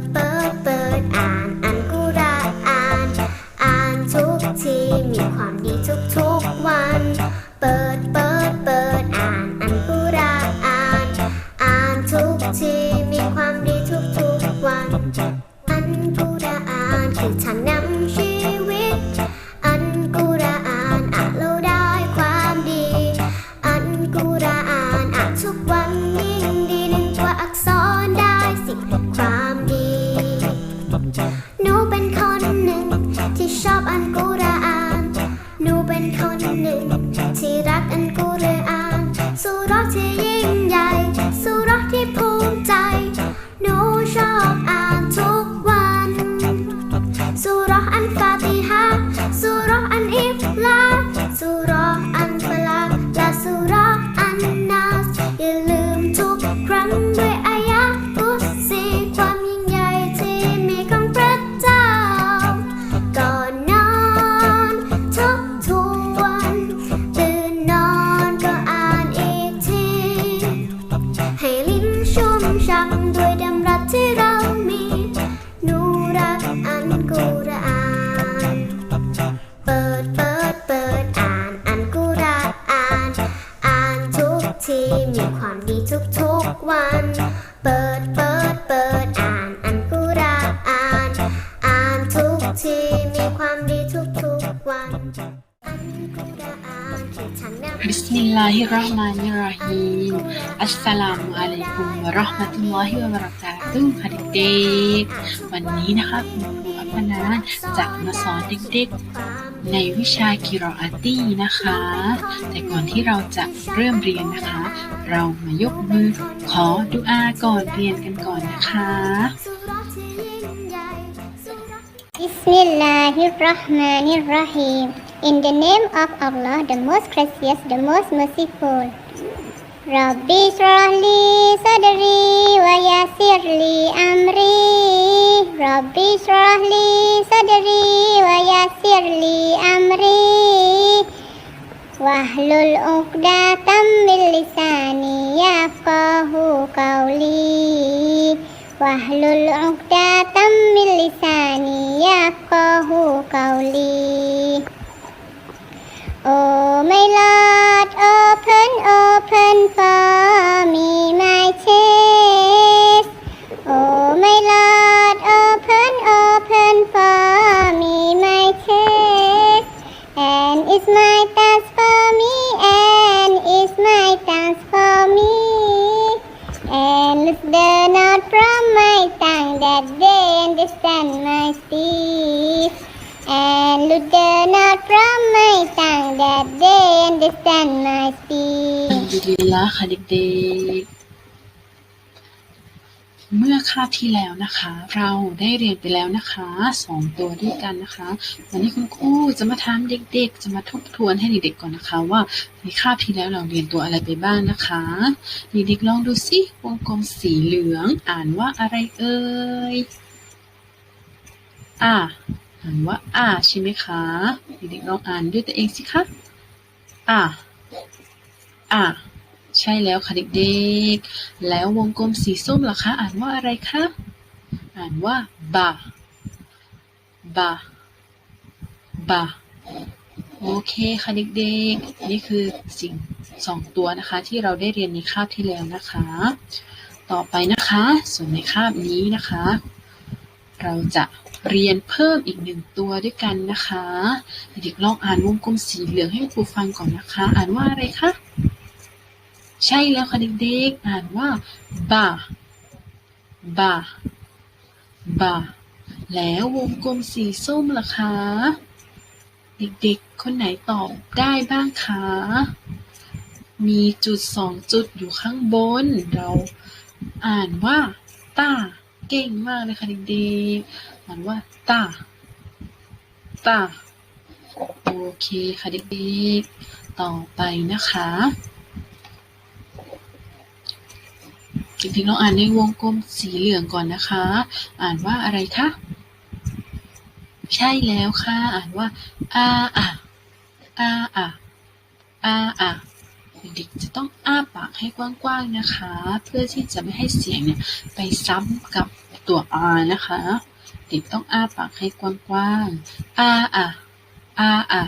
ดเปิด ที่รักอัน ชุ่มช่ำด้วยดำรัสที่เรามีหนูรักอันกุรอาน เปิดเปิดเปิดอ่านอันกุรอาน อ่านทุกทีมีความดีทุกทุกๆวัน เปิดเปิด บิสมิลลาฮิรเราะห์มานิรเราะฮีมอัสสลามุอะลัยกุมวะเราะห์มะตุลลอฮิวะบะเราะกาตุฮ์ค่ะเด็กๆ วันนี้นะคะคุณครูอัปนานจะมาสอนเด็กๆ ในวิชากิรออาตีนะคะ แต่ก่อนที่เราจะเริ่มเรียนนะคะ เรามายกมือขอดุอาก่อนเรียนกันก่อนนะคะ Bismillahirrahmanirrahim. In the name of Allah, the most gracious, the most merciful. Rabbi shrahli sadri wa yassir li amri. Rabbi shrahli sadri wa yassir li amri. Wahlul uqdatam min lisani yafqahu qawli. Wahlul uqdatam min lisani yafqahu qawli. Oh my Lord, understand my speech. ฮัมดุลิลละค่ะเด็กๆ เมื่อคาบที่แล้วนะคะ เราได้เรียนไปแล้วนะคะสองตัวด้วยกันนะคะวันนี้คุณครูจะมาถามเด็ก ๆ จะมาทบทวนให้เด็กๆก่อนนะคะ ว่าในคาบที่แล้วเราเรียนตัวอะไรไปบ้างนะคะเด็กๆลองดูสิวงกลมสีเหลือง อ่านว่าอะไรเอ่ยอ่าอ่านว่าอ่าใช่ไหมคะเด็กๆลองอ่านด้วยตัวเองสิคะ อ่าอะ ใช่แล้วค่ะเด็กๆ แล้ววงกลมสีส้มล่ะคะ อ่านว่าอะไรคะ อ่านว่าบาบาบาโอเคค่ะเด็กๆ นี่คือสิ่งสองตัวนะคะ ที่เราได้เรียนในคาบที่แล้วนะคะ ต่อไปนะคะ ส่วนในคาบนี้นะคะ เราจะ เรียนเพิ่มอีกหนึ่งตัวด้วยกันนะคะ เด็กลองอ่านวงกลมสีเหลืองให้ครูฟังก่อนนะคะ อ่านว่าอะไรคะ ใช่แล้วค่ะเด็กๆ อ่านว่าบาบาบาแล้ววงกลมสีส้มล่ะคะ เด็กๆ คนไหนตอบได้บ้างคะ มีจุดสองจุดอยู่ข้างบน เราอ่านว่าตาเก่งมากเลยค่ะเด็กๆ อ่านว่าตาตาโอเคค่ะเด็กๆต่อไปนะคะจริงๆเราอ่านในวงกลมสีเหลืองก่อนนะคะ อ่านว่าอะไรคะใช่แล้วค่ะ อ่านว่าอาอะอาอะอาอะเด็กจะต้องอ้าปากให้กว้างๆนะคะ เพื่อที่จะไม่ให้เสียงเนี่ยไปซ้ำกับตัว R นะคะ เด็กต้องอ้าปากให้กว้างๆอาอะ อ้าอะ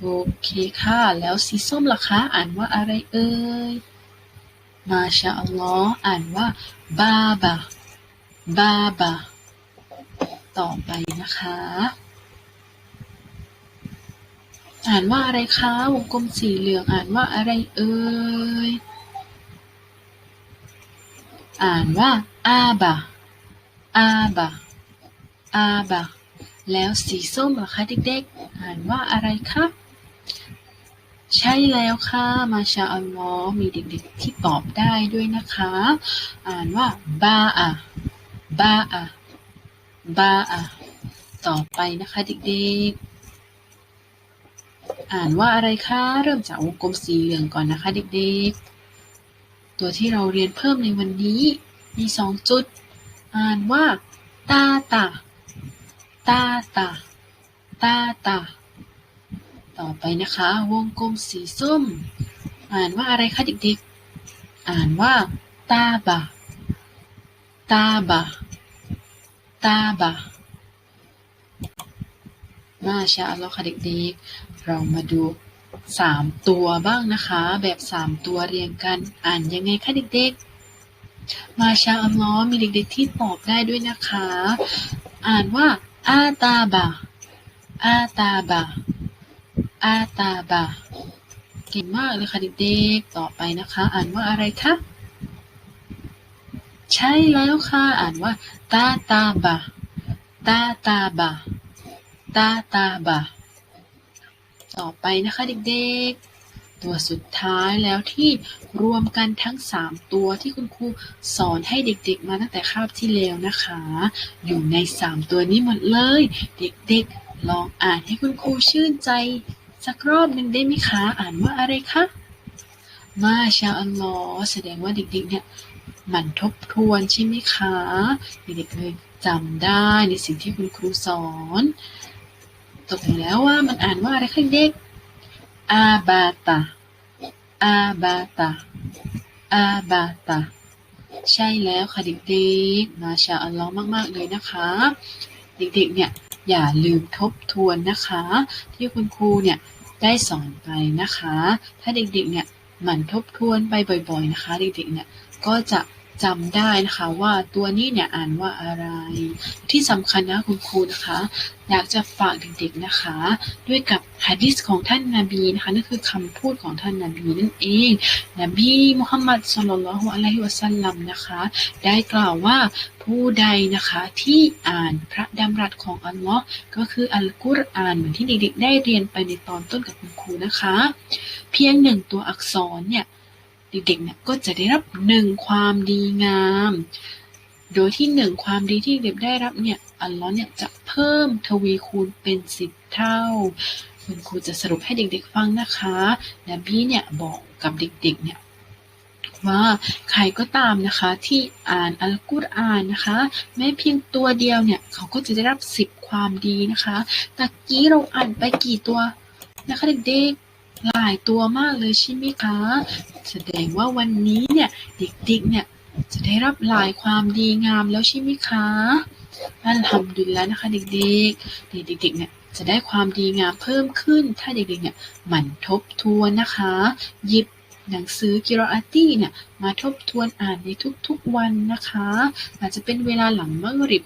โอเคค่ะ แล้วสีส้มล่ะคะ อ่านว่าอะไรเอ่ย มาชาอัลลอฮ์อ่านว่าบาบาบาบาต่อไปนะคะ อ่านว่าอะไรคะ วงกลมสีเหลือง อ่านว่าอะไรเอ่ย อ่านว่าอาบาอาบา อาบาแล้วสีส้มล่ะคะเด็กๆ อ่านว่าอะไรคะใช่แล้วค่ะ มาชาอัลลอฮ์มีเด็กๆที่ตอบได้ด้วยนะคะ อ่านว่าบาอะบาอะบาอะต่อไปนะคะเด็กๆ อ่านว่าอะไรคะ เริ่มจากวงกลมสีเหลืองก่อนนะคะเด็กๆ ตัวที่เราเรียนเพิ่มในวันนี้มีสองจุด อ่านว่าตาตา ตาตาตาตาต่อไปนะคะ วงกลมสีส้ม อ่านว่าอะไรคะเด็กๆ อ่านว่าตาบะตาบะตาบะมาชาอัลลอฮ์ค่ะเด็กๆ เรามาดูสามตัวบ้างนะคะ แบบสามตัวเรียงกัน อ่านยังไงคะเด็กๆ มาชาอัลลอฮ์มีเด็กๆที่ตอบได้ด้วยนะคะ อ่านว่า อาตาบะ อาตาบะ อาตาบะ เก่งมากเลยค่ะเด็กๆ ต่อไปนะคะ อ่านว่าอะไรคะ ใช่แล้วค่ะ อ่านว่า ตาตาบะ ตาตาบะ ตาตาบะ ต่อไปนะคะเด็กๆ ตัวสุดท้ายแล้วที่รวมกันทั้ง 3 ตัวที่คุณครูสอนให้เด็กๆ มาตั้งแต่คาบที่แล้วนะคะ อยู่ใน 3 ตัวนี้หมดเลย เด็กๆ ลองอ่านให้คุณครูชื่นใจสักรอบหนึ่งได้ไหมคะ อ่านว่าอะไรคะมาชาอัลลอฮ์แสดงว่าเด็กๆเนี่ยมันทบทวนใช่ไหมคะ เด็กๆเลยจำได้ในสิ่งที่คุณครูสอนตกลงแล้วว่ามันอ่านว่าอะไรคะเด็ก อาบาตาอาบาตาอาบาตาใช่แล้วค่ะเด็กๆ มาชาอัลลอฮ์มาก ๆ เลยนะคะ เด็กๆ เนี่ยอย่าลืมทบทวนนะคะ ที่คุณครูเนี่ยได้สอนไปนะคะ ถ้าเด็กๆ เนี่ยหมั่นทบทวนไปบ่อย ๆ นะคะ เด็กๆ เนี่ยก็จะ จำได้นะคะว่าตัวนี้เนี่ยอ่านว่าอะไร ที่สำคัญนะคุณครูนะคะ อยากจะฝากเด็กๆนะคะ ด้วยกับฮะดิษของท่านนาบีนะคะนั่นคือคำพูดของท่านนาบีนั่นเองนบีมุฮัมมัดสุลลัลฮุอะลัยฮิวะสัลลัมนะคะ ได้กล่าวว่าผู้ใดนะคะที่อ่านพระดำรัสของอัลลอฮ์ก็คืออัลกุรอานเหมือนที่เด็กๆได้เรียนไปในตอนต้นกับคุณครูนะคะ เพียงหนึ่งตัวอักษรเนี่ย เด็กๆเนี่ยก็จะได้รับหนึ่งความดีงาม โดยที่หนึ่งความดีที่เด็กได้รับเนี่ยอัลลอฮ์เนี่ยจะเพิ่มทวีคูณเป็นสิบเท่า คุณครูจะสรุปให้เด็กๆฟังนะคะนบีเนี่ยบอกกับเด็กๆเนี่ยว่าใครก็ตามนะคะที่อ่านอัลกุรอานนะคะแม้เพียงตัวเดียวเนี่ยเขาก็จะได้รับสิบความดีนะคะตะกี้เราอ่านไปกี่ตัวนะคะเด็กๆายตัวมากเลยใช่ไหมคะ แสดงว่าวันนี้เนี่ยเด็กๆเนี่ยจะได้รับหลายความดีงามแล้วใช่ไหมคะอัลฮัมดุลิลละนะคะเด็กๆเด็กๆเนี่ยจะได้ความดีงามเพิ่มขึ้น ถ้าเด็กๆเนี่ยหมั่นทบทวนนะคะ หยิบหนังสือกิรออาตี้เนี่ยมาทบทวนอ่านในทุกๆวันนะคะ อาจจะเป็นเวลาหลังมักริบ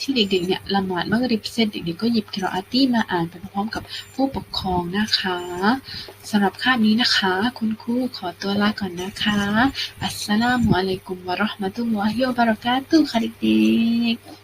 ที่เด็กๆเนี่ยละหมาดมักริบเสร็จเด็กๆก็หยิบกิรออาตี้มาอ่านไปพร้อมๆกับผู้ปกครองนะคะสำหรับคาบนี้นะคะ คุณครูขอตัวลาก่อนนะคะ อัสสลามุอะลัยกุมวะเราะห์มะตุลลอฮิวะบะเราะกาตุฮ์ค่ะเด็กๆ